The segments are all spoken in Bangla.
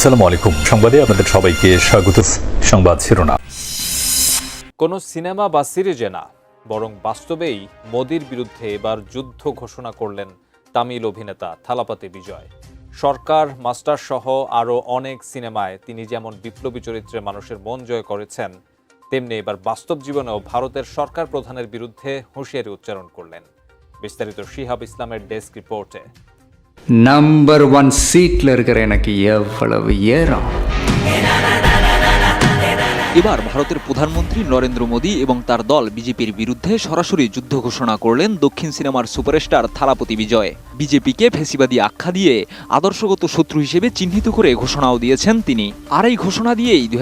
আসসালামু আলাইকুম। সংবাদে আপনাদের সবাইকে স্বাগত। সংবাদ শিরোনাম। কোনো সিনেমা বা সিরিজে না, বরং বাস্তবেই মোদির বিরুদ্ধে এবার যুদ্ধ ঘোষণা করলেন তামিল অভিনেতা থালাপাতি বিজয়। সরকার, মাস্টার সহ আরও অনেক সিনেমায় তিনি যেমন বিপ্লবী চরিত্রে মানুষের মন জয় করেছেন, তেমনি এবার বাস্তব জীবনেও ভারতের সরকার প্রধানের বিরুদ্ধে হুঁশিয়ারি উচ্চারণ করলেন। বিস্তারিত শিহাব ইসলামের ডেস্ক রিপোর্টে। நம்பர் ஒன் சீட்டில் இருக்கிற எனக்கு எவ்வளவு ஏறம் এবার ভারতের প্রধানমন্ত্রী নরেন্দ্র মোদী এবং তার দল বিজেপির বিরুদ্ধে সরাসরি যুদ্ধ ঘোষণা করলেন দক্ষিণ সিনেমার সুপারস্টার থালাপতি বিজয় বিজেপিকে ফেসিবাদী আখ্যা দিয়ে আদর্শগত শত্রু হিসেবে চিহ্নিত করে ঘোষণাও দিয়েছেন তিনি আর এই ঘোষণা দিয়েই দুই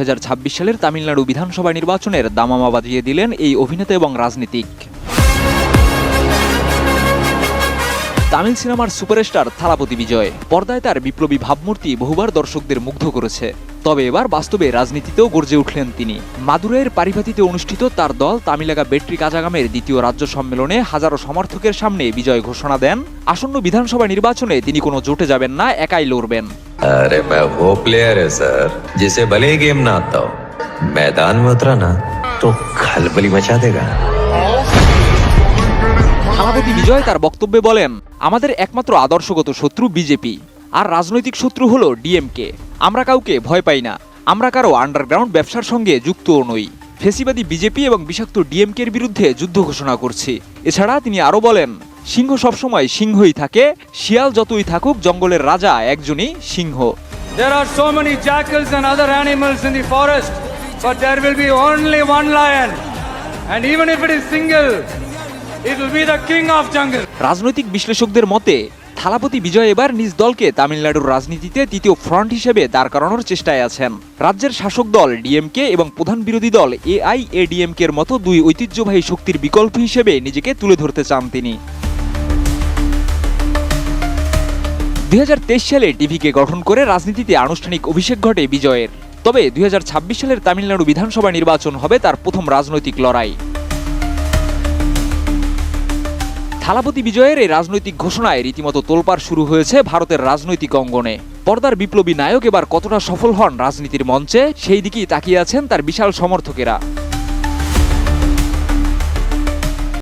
সালের তামিলনাড়ু বিধানসভা নির্বাচনের দামামা বাজিয়ে দিলেন এই অভিনেতা এবং রাজনীতিক তামিল সিনেমার সুপারস্টার থালাপতি বিজয় পর্দায় তার বিপ্লবী ভাবমূর্তি বহুবার দর্শকদের মুগ্ধ করেছে তবে এবার বাস্তবে রাজনীতিতেও গর্জে উঠলেন তিনি মাদুরাইয়ের পারিভাতিতে অনুষ্ঠিত তার দল তামিলাগা বেট্রি কাজাগামের দ্বিতীয় রাজ্য সম্মেলনে হাজারো সমর্থকের সামনে বিজয় ঘোষণা দেন আসন্ন বিধানসভা নির্বাচনে তিনি কোনো জোটে যাবেন না একাই লড়বেন अरे मैं वो प्लेयर है सर जिसे भले ही गेम ना आता हो मैदान में उतरा ना तो खलबली मचा देगा থালাপতি বিজয় তার বক্তব্যে বলেন আমাদের একমাত্র আদর্শগত শত্রু বিজেপি আর রাজনৈতিক শত্রু হলো ডিএমকে। আমরা কাউকে ভয় পাই না। আমরা কারও আন্ডারগ্রাউন্ড ব্যবসার সঙ্গে যুক্তও নই। ফেসিবাদী বিজেপি এবং বিষাক্ত ডিএমকের বিরুদ্ধে যুদ্ধ ঘোষণা করছি। এছাড়া তিনি আরও বলেন সিংহ সবসময় সিংহই থাকে। শিয়াল যতই থাকুক জঙ্গলের রাজা একজনই সিংহ। There are so many jackals and other animals in the forest, but there will be only one lion. And even if it is single, রাজনৈতিক বিশ্লেষকদের মতে, থালাপতি বিজয় এবার নিজ দলকে তামিলনাড়ুর রাজনীতিতে তৃতীয় ফ্রন্ট হিসেবে দাঁড় করানোর চেষ্টায় আছেন। রাজ্যের শাসক দল ডিএমকে এবং প্রধান বিরোধী দল এআইএডিএমকে এর মতো দুই ঐতিহ্যবাহী শক্তির বিকল্প হিসেবে নিজেকে তুলে ধরতে চান তিনি। দুই হাজার তেইশ সালে টিভিকে গঠন করে রাজনীতিতে আনুষ্ঠানিক অভিষেক ঘটে বিজয়ের। তবে দুই হাজার ছাব্বিশ সালের তামিলনাড়ু বিধানসভা নির্বাচন হবে তার প্রথম রাজনৈতিক লড়াই। থালাপতি বিজয়ের এই রাজনৈতিক ঘোষণায় রীতিমতো তোলপাড় শুরু হয়েছে ভারতের রাজনৈতিক অঙ্গনে। পর্দার বিপ্লবী নায়ক এবার কতটা সফল হন রাজনীতির মঞ্চে, সেই দিকেই তাকিয়ে আছেন তার বিশাল সমর্থকেরা।